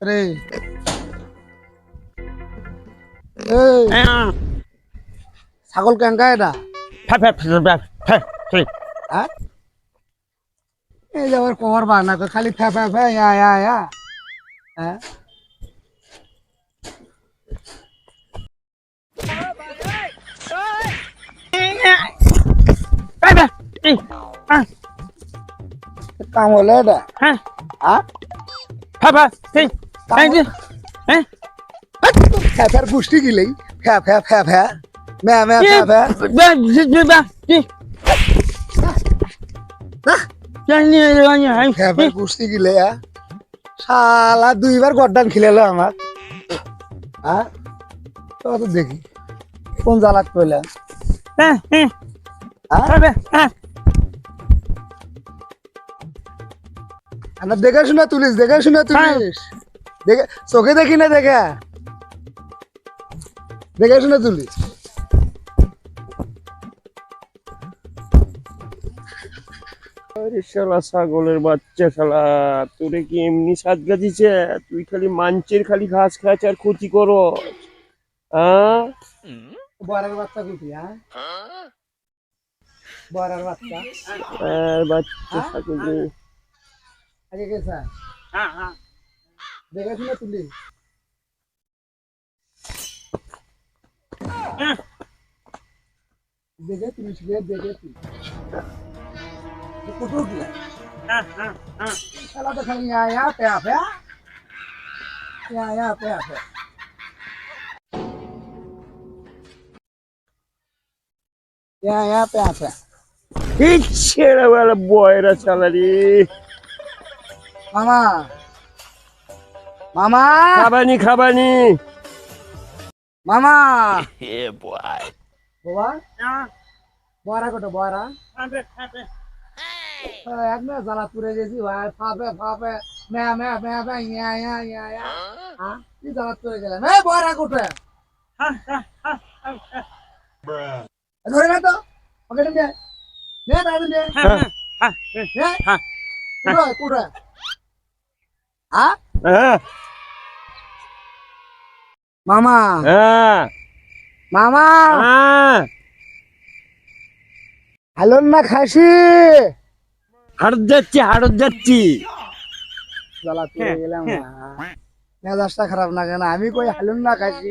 রে এই ছাগল কেঙ্কা এটা হ্যাঁ এই যে আবার কভার বানা তো খালি ফ্যা ফ্যা ফ্যা ইয়া ইয়া ইয়া হ্যাঁ কাম হলো এটা হ্যাঁ ফ্যা ফ্যার পুষ্টি গিলেই ফ্যা ফ্যা ফ্যা ফ্যা। ম্যা ম্যা ফ্যা ফ্যা। ফ্যা ফ্যা পুষ্টি গিলে হ্যাঁ। শালা দুইবার গড্ডান খিলেলো আমার। হ্যাঁ? তো দেখি কোন জ্বালাত কইলা। হ্যাঁ দেখে শুনে তুলিস দেখে শুনে তুলিস। দেখে চোখে দেখি না দেখে। দেখে শুনে আরে শালা ছাগলের বাচ্চা শালা তোরে কি এমনি সাজ গাছিছে তুই খালি মাঞ্চের খালি ঘাস খাচ আর ক্ষতি করো হ্যাঁ বড়ার বাচ্চা কুটি হ্যাঁ বড়ার বাচ্চা। আর বাচ্চা ছাগল। আগে গেছা দেখে শুনে তুলিস দেখে তুলিস রে দেখে তুলিস কুটু গিলা শালা তো খালি আয়া প্যা প্যা আয়া প্যা প্যা আয়া প্যা প্যা এই ছেড়ে বেলা বয়রা শালা রে মামা মামা! খাবানি খাবানি। মামা! বাবা বড়া কত বড়া একদম জ্বালা পুরে গেছি ভাই। ফাপে ফাপে। ম্যা ম্যা ম্যা ম্যা ইয়া ইয়া ইয়া ইয়া। হ্যাঁ? কি জ্বালা পুরে গেলাম? এই বড়া কোটে ধরে না তো। ওকে নে। নে দাদু নে। কুড়ে কুড়ে হ্যাঁ? হ্যাঁ। মামা। হ্যাঁ। মামা। হ্যাঁ। হালন না খাসি। হাড়ত যাচ্ছি হাড়ত যাচ্ছি। জ্বালা পুরে গেলাম মেজাজটা খারাপ না কেন? আমি কই হালুন না খাসি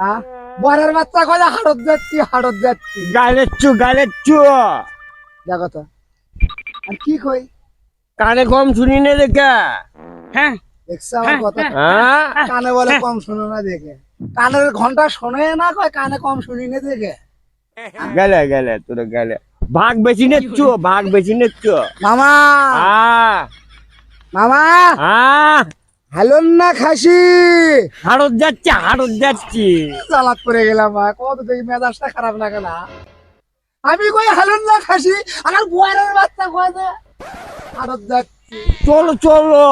হ্যাঁ বরের বাচ্চা কই হাড়ত যাচ্ছি হাড়ত যাচ্ছি। গালেচ্ছু গালেচ্ছু দেখো তো। আর কি কই? কানে কম শুনি নে দেখা। হ্যাঁ। দেখছ আমার কথা? হ্যাঁ কানে বলে কম শোনো না দেখে। কানের ঘণ্টা শোনে না কয় কানে কম শুনি না দেখে। গেলে গেলে তোর গেলে। ভাগ বেশি নেচ্ছ ভাগ বেশি নেচ্ছ। মামা! মামা! হালুন না খাসি! হাড়ত যাচ্ছি হাড়ত যাচ্ছি। চালাক করে গেলাম কত দেখি মেজাজটা খারাপ লাগে না। আমি কই হালুন না খাসি? আর বরের বাচ্চা কয় যে? হাড়ত যাচ্ছি। চলো চলো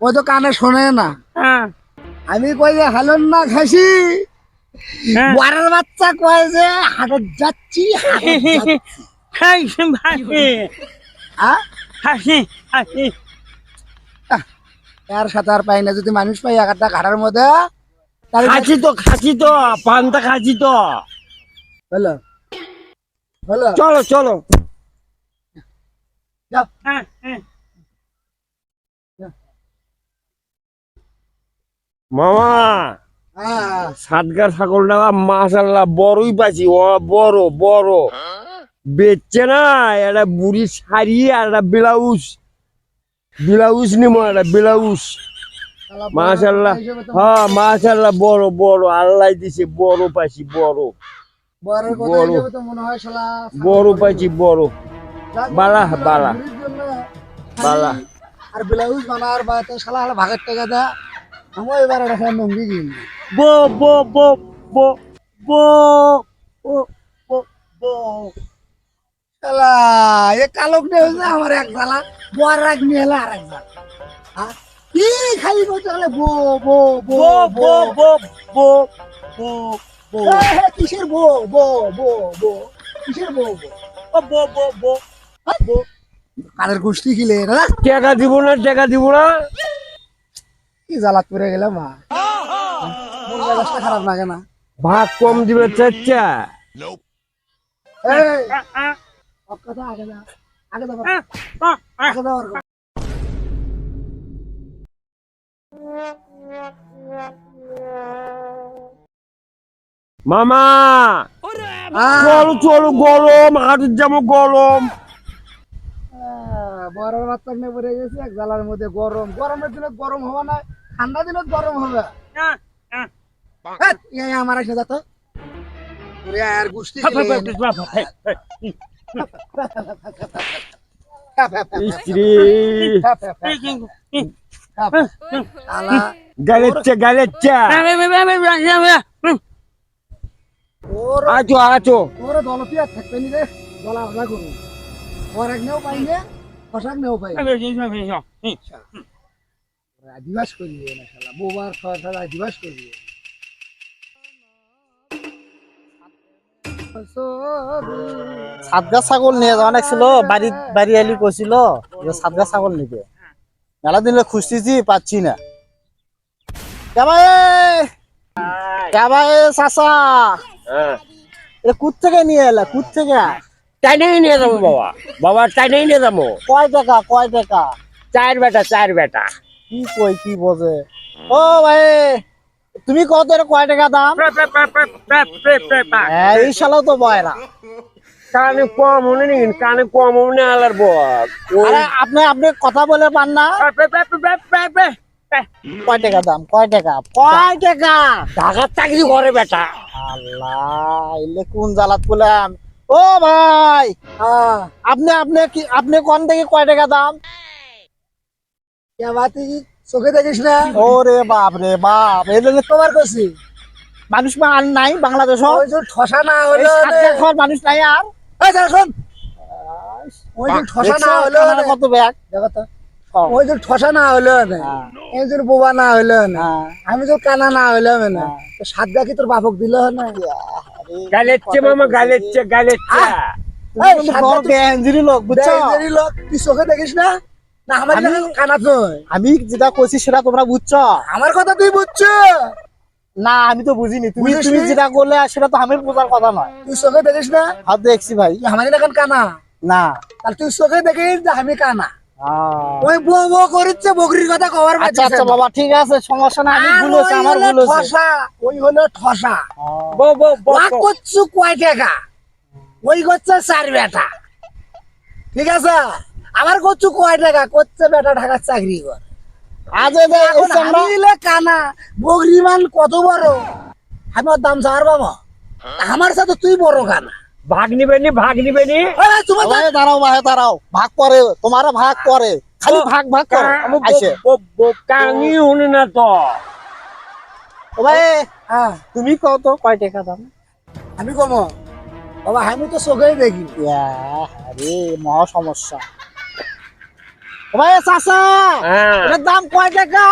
ওই তো কানে শোনে না আমি কই যে হালুন না খাসি বরের বাচ্চা কয় যে হাটত যাচ্ছি। হ্যাঁ? সাথে আর পাই না যদি মানুষ পাই একটা ঘাটার মধ্যে খাচ্ছি তো খাচ্ছি তো পান্তা খাচ্ছি তো। হলো হলো চলো চলো। যাও। মামা হ্যাঁ। সাতগার ছাগলটা মাশাল্লাহ বড়ই পাচ্ছি ও বড় বড়। বেচছে না একটা বুড়ি শাড়ি আর একটা ব্লাউজ। ব্লাউজ নিমো একটা ব্লাউজ। মাশাল্লাহ হ্যাঁ মাশাল্লাহ বড় বড়। আল্লাহ দিছে বড় পাইছি বড়। বড়। বড় পাইছি বড়। বালা, বালা। বালা। আর ব্লাউজ বানার বা তো শালা হলে ভাগের টাকা দা। আমার এবার একটা নঙ্গি কিন বো বো বো বো বো ও ও ও শালা এ কালক নে হয়েছে আমার এক শালা বর রাখ নিয়ে এলে আর এক শালা হ্যাঁ? কি খালি বলতে গেলে বো বো বো বো বো বো বো বো বো কিসের বো বো বো বো কিসের বো বো বো বো বো বো কানের গোষ্ঠী কিলে না টাকা দিব না টাকা দিব না কি জ্বালাত করে গেলাম মা মন মেজাজটা খারাপ লাগে না ভাগ কম দিবে চাচা এই কথা আগে দা মামা চলো চলো গরম হাটের গরম পড়ে গেছে এক জ্বালার মধ্যে গরম গরমের দিনে গরম হবে না ঠান্ডা দিনে গরম হবে হেৎ, ইয়ে, ইয়ে, আমার এসে যাতো আর গুষ্টি গালেচ্ছা গালেচ্ছা ওর আছো আছো। ওর দলপিয়া থাকবে নি রে। করু ওর এক নেও পাই নে পোশাক নেও পাই। আদিবাস করিয়ে না শালা। বোবার ছয় সাল আদিবাস করিয়ে সাতগা ছাগল নিয়ে যাওয়া নাছিল বাড়ি বাড়ি আলি কইছিল যে সাতগা ছাগল নিবে মেলা দিনে খুঁজতেছি পাচ্ছি না। কেবাই কেবাই চাচা? এ কুত থেকে নিয়ে এলা কুত থেকে টাইনেই নিয়ে যাব বাবা বাবা টাইনেই নিয়ে যাব কয় টাকা কয় টাকা চার বেটা চার বেটা কি কই কি বোঝে ও ভাই তুমি কত এর কয় টাকা দাম হ্যাঁ, এই শালাও তো বয়রা কানে কম হলে নি কানে কম হলে আলার আরে আপনি আপনি কথা বলে পান না কয় টাকা দাম? কয় টাকা? কয় টাকা? ঢাকার চাকরি করে বেটা। আল্লাহ এলে কোন জ্বালাত বললাম ও ভাই আপনি আপনি কি আপনি কোন থেকে কয় টাকা দাম? চোখে দেখিস না? ওরে বাপ রে বাপ এলে তোমার কছি মানুষ মা আর নাই বাংলাদেশ ঠসা না হলো মানুষ নাই আর। এই শোন। ওই ঠসা না হলো কত ব্যাগ? দেখো তো। ওই যে ঠসা না হলো না এই যে বোবা না হলো না আমি তো কানা না হলো না। তো সাত কি তোর বাপক দিল না। গালেচ্ছে মামা গালেচ্ছে গালেচ্ছে এই, কিন্তু সাত বড় গাছি- বেঞ্জিরি লোক বুঝছ? দেরি লোক তুই চোখে দেখিস না? না আমার আমি- কানা তুই। আমি যেটা কইছি সেটা তোমরা বুঝছ? আমার কথা তুই বুঝছ? না আমি তো বুঝিনি। তুমি তুমি যেটা করলে সেটা তো আমি বোঝার কথা নয়। তুই চোখে দেখিস না? হাত দেখছি ভাই। আমার দেখান কানা? না। আর তুই চোখে দেখিস যে আমি কানা। ওই বউ বউ করিচ্ছে বকরির কথা কবার আচ্ছা আচ্ছা বাবা ঠিক আছে সমস্যা না আমি ভুল হয়েছে আমার ভুল হয়েছে ঠসা ওই হলো ঠসা। বো বো বো করছু কয় টাকা ওই করছে চার বেটা। ঠিক আছে? আমার করছু কয় টাকা? করছে বেটা ঢাকার চাকরি কর। আজ নিলে কানা বকরি মান কত বড়? আমি ওর দাম চার বাবা আমার সাথে তুই বড় কানা। ভাগ নিবেনি ভাগ নিবেনি এই, তোমার ভাই দাঁড়াও ভাই দাঁড়াও। ভাগ করে তোমার ভাগ করে। খালি ভাগ ভাগ করে। কাঙি না তো। ভাই তুমি কত কয় টাকা দাম? আমি কম। বাবা আমি তো চোখেই দেখি। আরে মহা সমস্যা। ভাই চাচা হ্যাঁ। দাম কয় টাকা?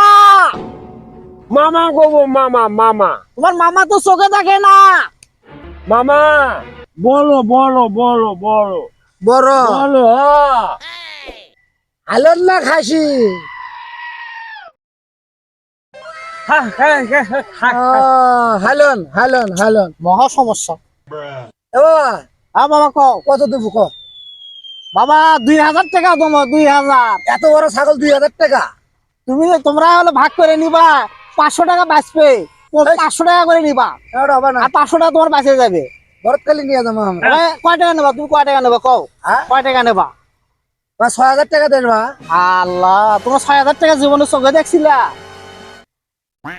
মামা গো মামা মামা। তোমার মামা তো চোখে দেখে না। মামা বলো বলো বলো বলো। বড় বলো হ্যাঁ। হালন না খাসি? হালন হালন হালন। মহা সমস্যা। এ বাবা হ্যাঁ কও। কত দেবো ক বাবা দুই হাজার টাকা তোমার দুই হাজার। এত বড় ছাগল দুই হাজার টাকা? তুমি তোমরা হলে ভাগ করে নিবা পাঁচশো টাকা বাঁচবে। পাঁচশো টাকা করে নিবা। এটা হবে না। আর পাঁচশো টাকা তোমার বাঁচে যাবে। ভরতকালি নিয়ে যাব আমরা। এ, কয় টাকা নেবা? তুমি কয় টাকা নেবা? কও। হ্যাঁ? কয় টাকা নেবা? ছয় হাজার টাকা দেন বা। আল্লাহ তোমার ছয় হাজার টাকা জীবনে চোখে দেখছিলা?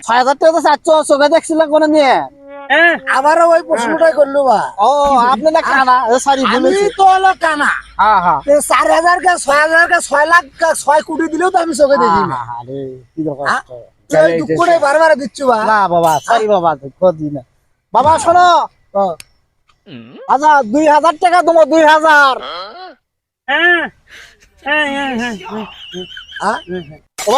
ছয় হাজার টাকা তো চাচ্ছ চোখে দেখছিলা কোনো নিয়ে? আবারও ওই প্রশ্নটাই করল বা। ও আপনি না কানা? সরি আমি তো হলো কানা। হ্যাঁ হ্যাঁ। তে চার হাজার কা ছয় হাজার কা ছয় লাখ ছয় কোটি দিলেও তো আমি চোখে দেখি না আরে কি দরকার হ্যাঁ? তুই দুঃখটাই বারবার দিচ্ছ বা। না বাবা সরি বাবা দুঃখ দি না। বাবা শোনো। ও, আচ্ছা দুই হাজার টাকা তোমার দুই হাজার।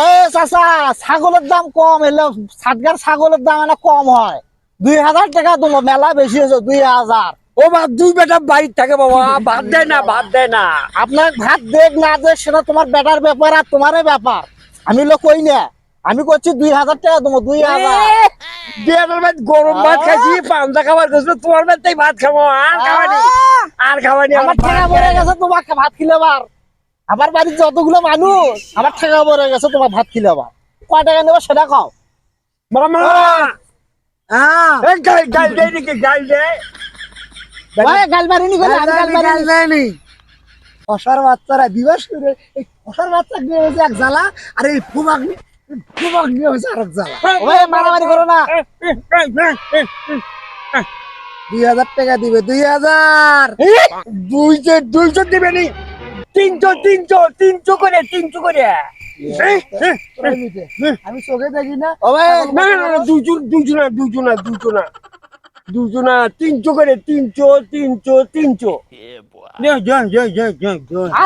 ওই চাচা ছাগলের দাম কম এলে সাতগার ছাগলের দাম এনে কম হয়। দুই হাজার টাকা তোমার মেলা বেশি হয়েছে দুই হাজার। ও মা দুই বেটা বাড়ির থাকে বাবা ভাত দেয় না ভাত দেয় না। আপনার ভাত দেখ না দেখ সেটা তোমার বেটার ব্যাপার আর তোমারই ব্যাপার। আমি লোক কই না? আমি করছি দুই হাজার টাকা তোমার দুই হাজার। গরম ভাত খাইছি পান্তা খাবার খাইছিল তোমার ভাতটাই ভাত খাব আর খাবানি আর খাবানি আমার টাকা পড়ে গেছে তোমাকে ভাত খিলেবার আমার বাড়ির যতগুলো মানুষ আমার টাকা পড়ে গেছে তোমার ভাত খিলেবার কয় টাকা নেব সেটা খাও মামা! গাল গাল দেয় নাকি গাল দেয়? নি গাল দেয়নি, গাল দেয়নি। ফসার বাচ্চারা দিবস করে এই ফসার বাচ্চা এক জ্বালা আর এই ফুমাক মারামারি করো না দুই হাজার টাকা দিবে দুই হাজার দুইশো দুইশো দিবে নি তিনশো তিনশো তিনশো করে তিনশো করে আমি চোখে দেখি না না না না দুজন দুজন তিনশো করে তিনশো তিনশো তিনশো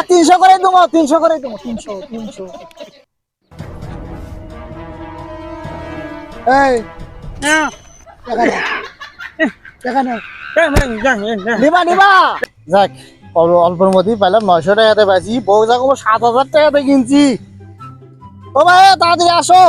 তিনশো করে দেবো তিনশো করে দেবো তিনশো তিনশো এই। নিবা নিবা যাক অল্প অল্পের মধ্যেই পাইলাম। নয়শো টাকাতে পাইছি। বউ যাক সাত হাজার টাকাতে কিনছি। ও ভাই তাড়াতাড়ি আসো।